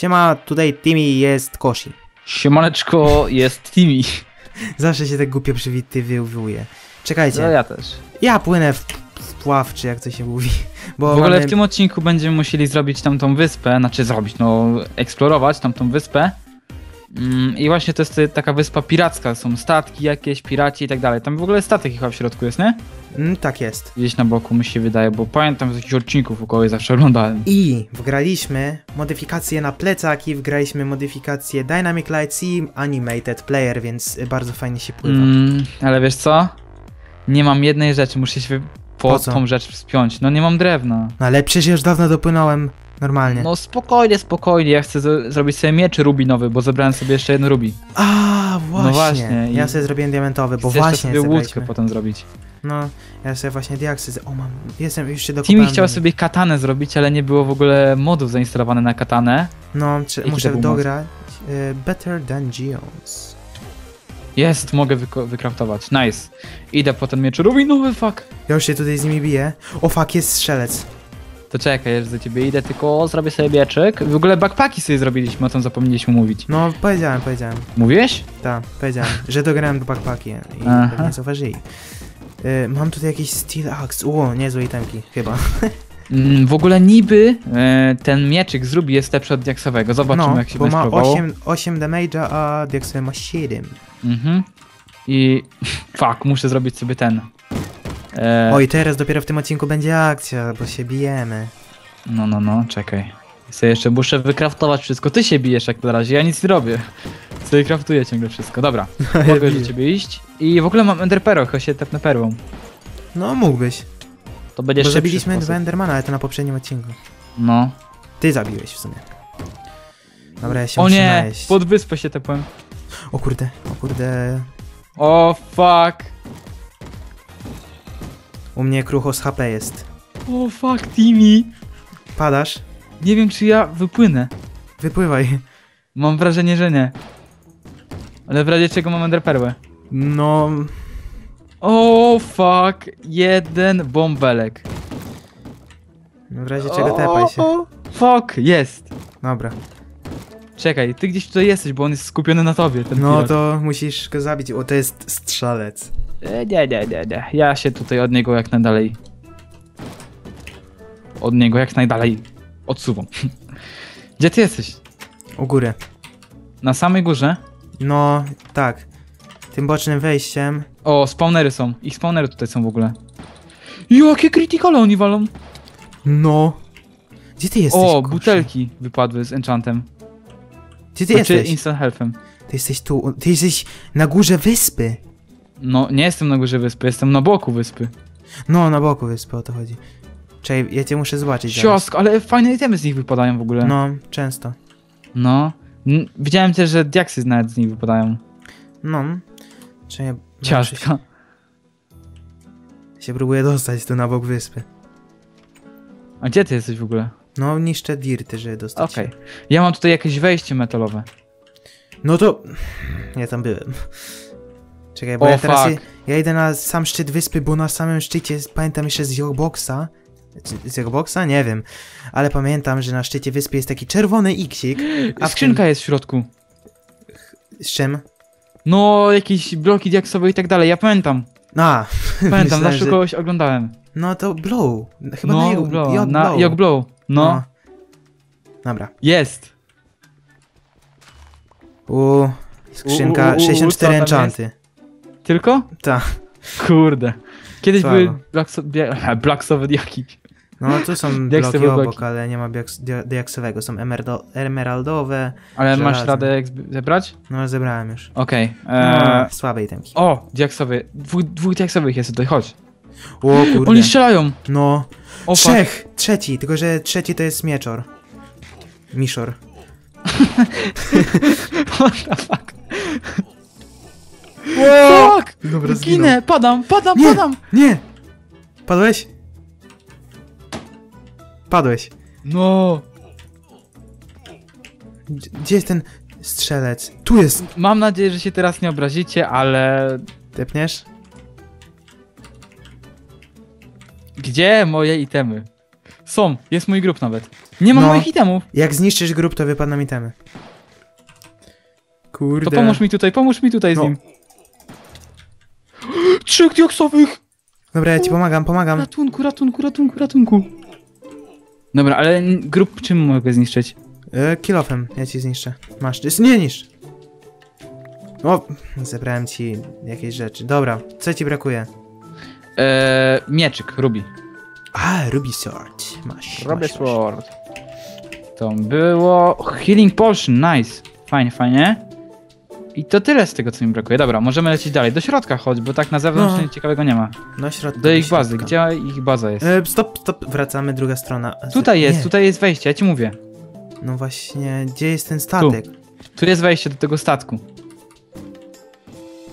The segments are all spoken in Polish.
Siema, tutaj Timmy jest Koshi. Siemaneczko, jest Timmy. Zawsze się tak głupio przywitywuje. Czekajcie, No ja też. ja płynę w, pław, czy jak to się mówi. Bo W ogóle mamy... w tym odcinku będziemy musieli zrobić tamtą wyspę, znaczy zrobić, no eksplorować tamtą wyspę. Mm, I właśnie to jest taka wyspa piracka, są statki jakieś, piraci i tak dalej. Tam w ogóle statek chyba w środku jest, nie? Mm, tak jest. Gdzieś na boku mi się wydaje, bo pamiętam z jakichś odcinków u kogoś zawsze oglądałem. I wgraliśmy modyfikację na plecak i wgraliśmy modyfikację Dynamic Lights i Animated Player, więc bardzo fajnie się pływa. Mm, ale wiesz co? Nie mam jednej rzeczy, muszę się po, Po tą rzecz wspiąć. No nie mam drewna. No ale przecież już dawno dopłynąłem normalnie. No spokojnie, spokojnie, ja chcę zrobić sobie miecz rubinowy, bo zebrałem sobie jeszcze jeden rubi. A, właśnie. właśnie, i- Ja sobie zrobiłem diamentowy, bo właśnie sobie łódkę zebraliśmy. potem zrobić. No, ja sobie właśnie diaksy... O, mam... Jestem już się Timmy dokupałem. chciał do- sobie katanę zrobić, ale nie było w ogóle modów zainstalowane na katanę. No, czy, Jaki muszę dograć. y, Better than Geons. Jest, mogę wykraftować. Nice. Idę po ten miecz rubinowy, fuck. Ja już się tutaj z nimi biję. O fuck, jest strzelec. To czekaj, już do ciebie idę, tylko zrobię sobie mieczyk. W ogóle backpacki sobie zrobiliśmy, o tym zapomnieliśmy mówić. No, powiedziałem, powiedziałem. Mówiłeś? Tak, powiedziałem, że dograłem do backpacki i Aha. pewnie zauważyli. Y, mam tutaj jakiś steel axe. Ło, niezłe itemki, chyba. Mm, w ogóle niby e, ten mieczyk z rubi jest lepszy od diaksowego. Zobaczymy no, jak się bo będzie ma próbowało. 8, 8 damage'a, a diaksowy ma 7. Mhm. I fuck, muszę zrobić sobie ten. E, Oj, teraz dopiero w tym odcinku będzie akcja, bo się bijemy. No, no, no, czekaj. Sobie jeszcze muszę wykraftować wszystko. Ty się bijesz jak na razie, ja nic nie robię. Sobie kraftuję ciągle wszystko. Dobra, mogę już do ciebie iść. I w ogóle mam enderperę, chyba się tepnę perłą. No, mógłbyś. To będzie Bo zabiliśmy dwa Endermana, ale to na poprzednim odcinku. No. Ty zabiłeś w sumie. Dobra, ja się O muszę nie, najeść. pod wyspę się tepłem. O kurde, o kurde. O fuck. U mnie krucho z HP jest. O fuck, Timmy. Padasz? Nie wiem czy ja wypłynę. Wypływaj. Mam wrażenie, że nie. Ale w razie czego mam enderperłę. No, O fuck, jeden bąbelek. w razie czego tepaj się. Fuck, jest. Dobra. Czekaj, ty gdzieś tutaj jesteś, bo on jest skupiony na tobie, No pirat. to musisz go zabić. O, to jest strzelec. E, Nie, nie, nie, nie. Ja się tutaj od niego jak najdalej... Od niego jak najdalej odsuwam. Gdzie ty jesteś? U góry. Na samej górze? No, tak. Tym bocznym wejściem. O, spawnery są. Ich spawnery tutaj są w ogóle. Jakie criticale oni walą? No. Gdzie ty jesteś? O, Koszy? butelki wypadły z enchantem. Gdzie ty Znaczy jesteś? instant healthem. Ty jesteś tu. Ty jesteś na górze wyspy. No, nie jestem na górze wyspy, jestem na boku wyspy. No, na boku wyspy o to chodzi. Czekaj, ja cię muszę zobaczyć. Siosk, ale fajne itemy z nich wypadają w ogóle. No, często. No. N- Widziałem też, że diaksy nawet z nich wypadają. No. Czekaj, Ciastka. Się próbuję dostać tu na bok wyspy. A gdzie ty jesteś w ogóle? No, niszczę dirty, żeby dostać Okej. się. Ja mam tutaj jakieś wejście metalowe. No to... Ja tam byłem. Czekaj, bo O, ja teraz... fuck. Ja idę na sam szczyt wyspy, bo na samym szczycie, pamiętam jeszcze z Jogboxa, czy z Jogboxa? Nie wiem, ale pamiętam, że na szczycie wyspy jest taki czerwony iksik. A Skrzynka jest w środku. Z czym? No, jakieś bloki diaksowe i tak dalej, ja pamiętam. A, Pamiętam, myślałem, zawsze że- kogoś oglądałem. No to Blow. Chyba no, na Jog, blow, na Blow. Blow. No, Dobra. jest. U, skrzynka U, u, u, u, 64 co tam enchanty. Tylko? Ta. Kurde. Kiedyś Słabo. były blackso- blacksowe diaki. No tu są bloki obok, ale nie ma diaksowego. Są emerdo- emeraldowe. Ale masz Żelazne. radę jak zb- zebrać? No zebrałem już. Okej. No, eee, słabe itemki. O, diaksowy. Dwóch, dwóch diaksowych jest tutaj, chodź. O kurde. Oni strzelają. No. O. Trzech! Trzeci, tylko że trzeci to jest mieczor. Miszor. What the fuck? Wow! Fuck! Dobra, Ginę, padam, padam, Nie. padam! Nie! Padłeś? Padłeś. No, Gdzie- Gdzie jest ten strzelec? Tu jest! mam nadzieję, że się teraz nie obrazicie, ale... Tepniesz? Gdzie moje itemy? Są, jest mój grup nawet. Nie mam No. moich itemów. Jak zniszczysz grup, to wypadną itemy. Kurde. To pomóż mi tutaj, pomóż mi tutaj z No. nim. Trzech dioksowych! Dobra, ja ci pomagam, pomagam. Ratunku, ratunku, ratunku, ratunku. Dobra, ale grup czym mogę zniszczyć? E, kilofem, ja ci zniszczę. Masz, jest, nie niszcz. O, zebrałem ci jakieś rzeczy. Dobra, co ci brakuje? Eee, mieczyk, Ruby. A, Ruby Sword. Masz, Robię masz, masz. sword. To było... Healing potion, nice. Fajnie, fajnie. I to tyle z tego, co mi brakuje. Dobra, możemy lecieć dalej. Do środka chodź, bo tak na zewnątrz No. nic ciekawego nie ma. No, środku. Do ich środka. bazy. Gdzie ich baza jest? E, stop, stop, wracamy, druga strona. Tutaj jest, nie. tutaj jest wejście, ja ci mówię. No właśnie, gdzie jest ten statek? Tu jest wejście do tego statku.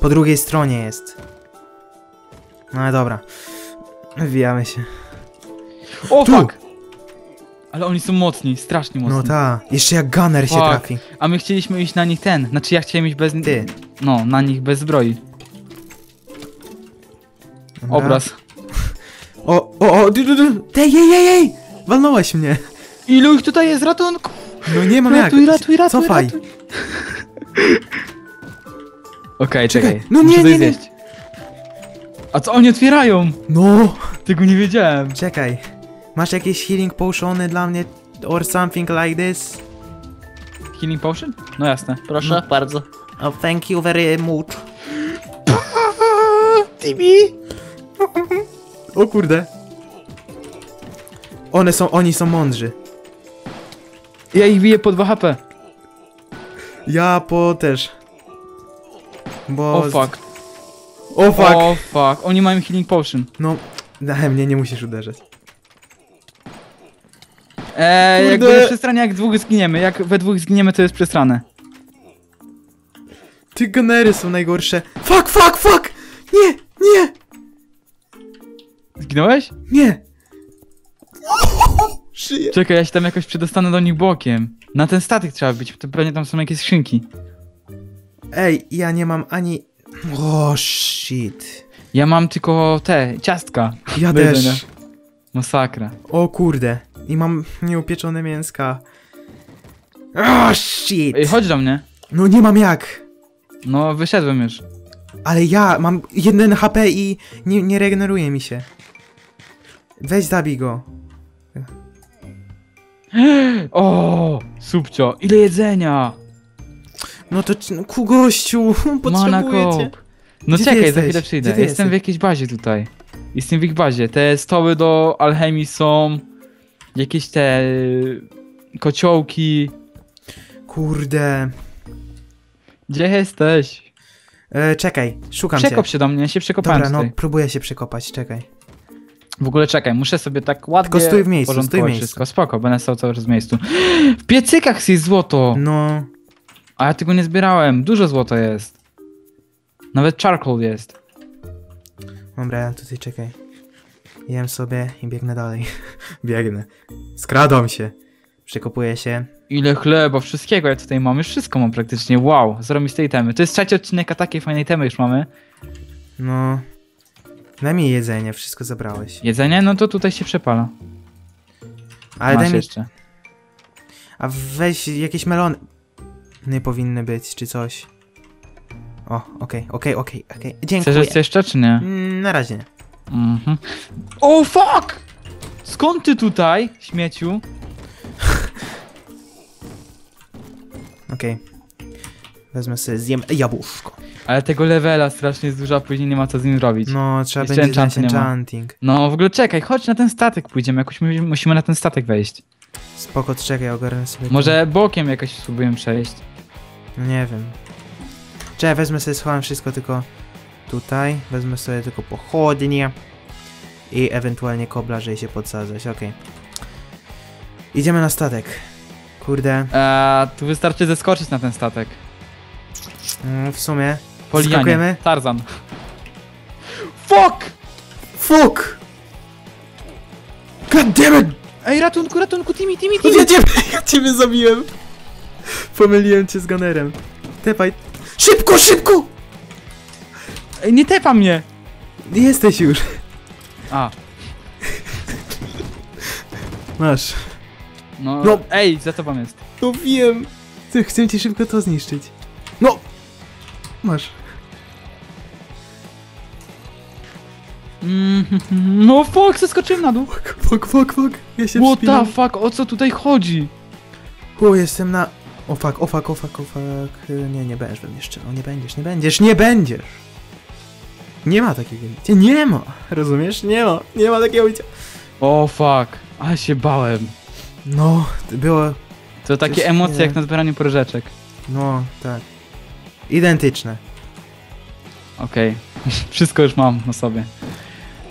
Po drugiej stronie jest. No ale dobra. Wbijamy się. O Tu! fuck! Ale oni są mocni, strasznie mocni. No ta. Jeszcze jak gunner się Fuck. trafi. A my chcieliśmy iść na nich ten. Znaczy ja chciałem iść bez... Ty. No, na nich bez zbroi. Dobra. Obraz. O, o, o, du, du, du. Tej, jej, jej, jej! Walnąłeś mnie. Ilu ich tutaj jest? Ratunku! No nie mam Ratuj, jak. ratuj, ratuj, Cofaj. ratuj. Okej, Czekaj. czekaj. No Muszę nie, nie, nie. zjeść. A co oni otwierają? No. Tego nie wiedziałem. Czekaj. Masz jakieś healing potiony dla mnie? Or something like this? Healing potion? No jasne. Proszę No. bardzo. Oh, thank you very much. Tibi! O kurde. One są, oni są mądrzy. Ja ich biję po 2 HP. Ja po też. Bo... O fuck. O fuck. O fuck. Oni mają healing potion. No, na mnie nie musisz uderzać. Eee, jak Kurde. będzie przestranie, jak dwóch zginiemy. Jak we dwóch zginiemy, to jest przestrane. Ty gunnery są najgorsze. Fuck, fuck, fuck! Nie, nie, Zginąłeś? nie. Żyję. Czekaj, ja się tam jakoś przedostanę do nich bokiem. Na ten statek trzeba być, to pewnie tam są jakieś skrzynki. Ej, ja nie mam ani... O, shit. Ja mam tylko te, ciastka. Ja Do jedzenia. też. Masakra. O kurde. I mam nieupieczone mięska. O, shit. Ej, chodź do mnie. No nie mam jak. No, wyszedłem już. Ale ja mam jeden HP i nie, nie regeneruje mi się. Weź zabij go. O, subcio, ile jedzenia! No to no, ku gościu, potrzebuję cię. No Gdzie czekaj, za chwilę przyjdę. Jestem w jakiejś bazie tutaj. Jestem w ich bazie. Te stoły do alchemii są. Jakieś te y, kociołki. Kurde. Gdzie jesteś? E, czekaj, szukam Przekop cię. się do mnie, ja się przekopałem Dobra, no tutaj. próbuję się przekopać, czekaj. W ogóle czekaj, muszę sobie tak ładnie Tylko stój w miejscu, stój w miejscu. wszystko. Spoko, będę stał cały czas w miejscu. W piecykach jest złoto! No, A ja tego nie zbierałem. Dużo złota jest. Nawet charcoal jest. Dobra, tutaj czekaj. Jem sobie i biegnę dalej. biegnę. Skradam się. Przekopuję się. Ile chleba, wszystkiego ja tutaj mam. Już wszystko mam praktycznie. Wow, zrobić tej temy. To jest trzeci odcinek, a takiej fajnej temy już mamy. No. Daj mi jedzenie, wszystko zabrałeś. Jedzenie, no to tutaj się przepala. Ale Masz daj mi... jeszcze. A weź jakieś melony. Nie powinny być, czy coś. O, okej, okej, okej, okej. Dziękuję. Chcesz jeszcze, czy nie? Mm, na razie nie. Mhm. O, fuck! Skąd ty tutaj, śmieciu? Okej. Wezmę sobie, zjem jabłuszko. Ale tego levela strasznie jest dużo, a później nie ma co z nim robić. No, No, trzeba Jeszcze będzie enchantu znaleźć nie ma. enchanting. w ogóle czekaj, chodź na ten statek pójdziemy, jakoś my, musimy na ten statek wejść. Spoko, czekaj, ogarnę sobie. Może bokiem jakoś spróbujemy przejść. No nie wiem. Czekaj, wezmę sobie, schowam wszystko tylko tutaj. Wezmę sobie tylko pochodnie. I ewentualnie kobla, żeby się podsadzać, okej. Idziemy na statek. Kurde, Eee, tu wystarczy zeskoczyć na ten statek. mm, w sumie. Po lianie. Skakujemy? Tarzan. Fuck! Fuck! God damn it! Ej, ratunku, ratunku, Timmy, Timmy, Ja Timmy! ciebie, ja ciebie zabiłem! Pomyliłem cię z gunnerem. Tepaj. Szybko, szybko! Ej, nie tepa mnie! Jesteś już. A. Masz. No, No. ej, za tobą jest. No wiem. Ty, chcę ci szybko to zniszczyć. No! Masz. Mm, no fuck, zeskoczyłem na dół. Fuck, fuck, fuck, fuck. Ja się What wspinam. the fuck, o co tutaj chodzi? O, jestem na... O fuck, o fuck, o fuck, o fuck. Nie, nie będziesz we mnie strzelał. Nie będziesz, nie będziesz, nie będziesz. Nie ma takiego bicia. Nie ma. Rozumiesz? Nie ma. Nie ma takiego bicia. O fuck, ale się bałem. No, było... To takie Coś emocje nie- jak na zbieraniu porażeczek. No, tak. Identyczne. Okej, wszystko już mam na sobie.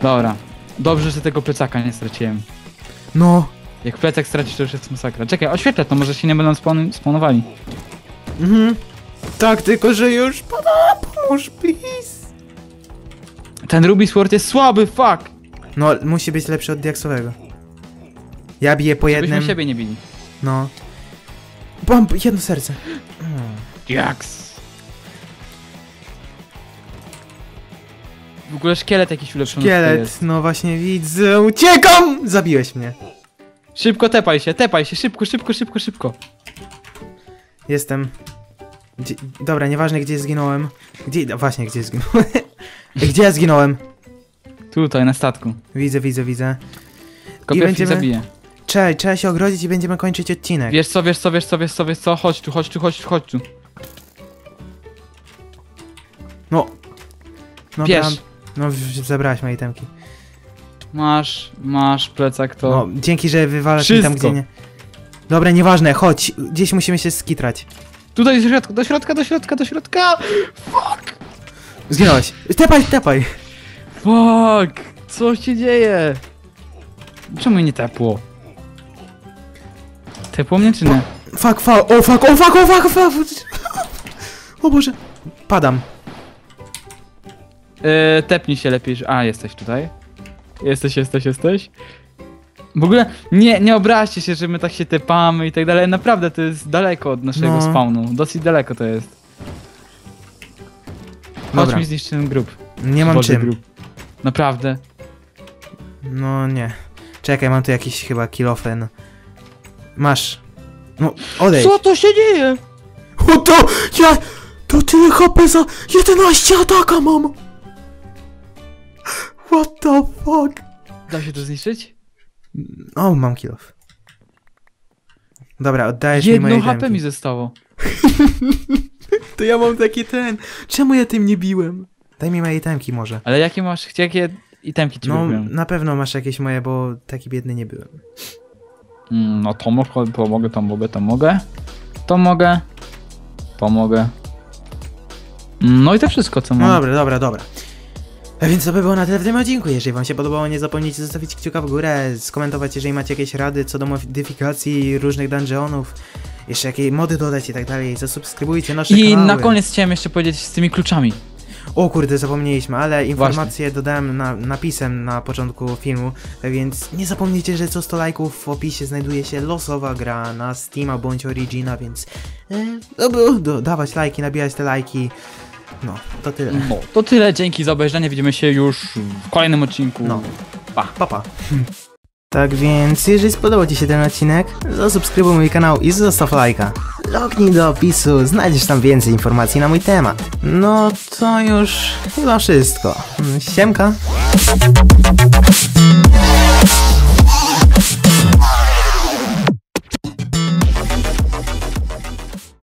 Dobra, dobrze, że tego plecaka nie straciłem. No. Jak plecak stracisz, to już jest masakra. Czekaj, oświetlę to, może się nie będą spawn spawnowali. Mhm. Tak, tylko że już... Pada, pomóż, please. Ten Ruby Sword jest słaby, fuck! No, musi być lepszy od diaksowego. Ja biję po Żebyśmy jednym... siebie nie bili. No. Mam jedno serce. Jaks! W ogóle szkielet jakiś ulepszony Szkielet, no właśnie widzę. Uciekam! Zabiłeś mnie. Szybko tepaj się, tepaj się, szybko, szybko, szybko, szybko. Jestem. Gdzie... Dobra, nieważne gdzie zginąłem. Gdzie... no Właśnie, gdzie zginąłem. gdzie ja zginąłem? Tutaj, na statku. Widzę, widzę, widzę. Tylko I będziemy- zabiję. Trzeba, trzeba się ogrodzić i będziemy kończyć odcinek. Wiesz co, wiesz co, wiesz co, wiesz co, wiesz co, chodź tu, chodź tu, chodź tu, chodź tu. No. No, Bierz. bram- No, zabrałaś moje itemki. Masz, masz plecak to. No, dzięki, że wywalasz mi tam, Wszystko. gdzie nie... Dobra, nieważne, chodź. Gdzieś musimy się skitrać. Tutaj do środka, do środka, do środka, do środka! Zginąłeś. Tepaj, tepaj. Fuck! Co się dzieje? Czemu nie tepło? Tepło mnie czy nie? Fuck, fuck, o fuck, o fuck, o fuck, o fuck. O Boże. Padam. Yy, tepnij się lepiej, że... A, jesteś tutaj. Jesteś, jesteś, jesteś. W ogóle nie, nie obraźcie się, że my tak się tepamy i tak dalej. Naprawdę to jest daleko od naszego No. spawnu. Dosyć daleko to jest. Chodź Dobra. mi zniszczyć ten grób. Nie mam Boże, czym. Grób. Naprawdę. No nie. Czekaj, mam tu jakiś chyba kilofen. Masz. No, odejdź. Co to się dzieje? O to, ja, to tyle HP za 11 ataka mam. What the fuck? Da się to zniszczyć? O, mam kilof. Dobra, oddajesz mi Jedno moje HP mi zostało. To ja mam taki ten. Czemu ja tym nie biłem? Daj mi moje itemki może. Ale jakie masz, jakie itemki ci No, robią? na pewno masz jakieś moje, bo taki biedny nie byłem. Mm, No to mogę, to mogę, to mogę, to mogę. To mogę. To mogę. Mm, No i to wszystko, co No mam. dobra, dobra, dobra. A więc to by było na tyle w tym odcinku. Jeżeli wam się podobało, nie zapomnijcie zostawić kciuka w górę, skomentować, jeżeli macie jakieś rady co do modyfikacji różnych dungeonów, jeszcze jakie mody dodać i tak dalej. Zasubskrybujcie nasze I kanały. na koniec chciałem jeszcze powiedzieć z tymi kluczami. O kurde, zapomnieliśmy, ale informacje dodałem na, napisem na początku filmu, tak więc nie zapomnijcie, że co 100 lajków w opisie znajduje się losowa gra na Steama bądź Origina, więc e, do, do, dawać lajki, nabijać te lajki. No, to tyle. No, to tyle, dzięki za obejrzenie, widzimy się już w kolejnym odcinku. No. Pa. Pa, pa. Tak więc, jeżeli spodobał Ci się ten odcinek, zasubskrybuj mój kanał i zostaw lajka. Lognij do opisu, znajdziesz tam więcej informacji na mój temat. No to już chyba wszystko. Siemka!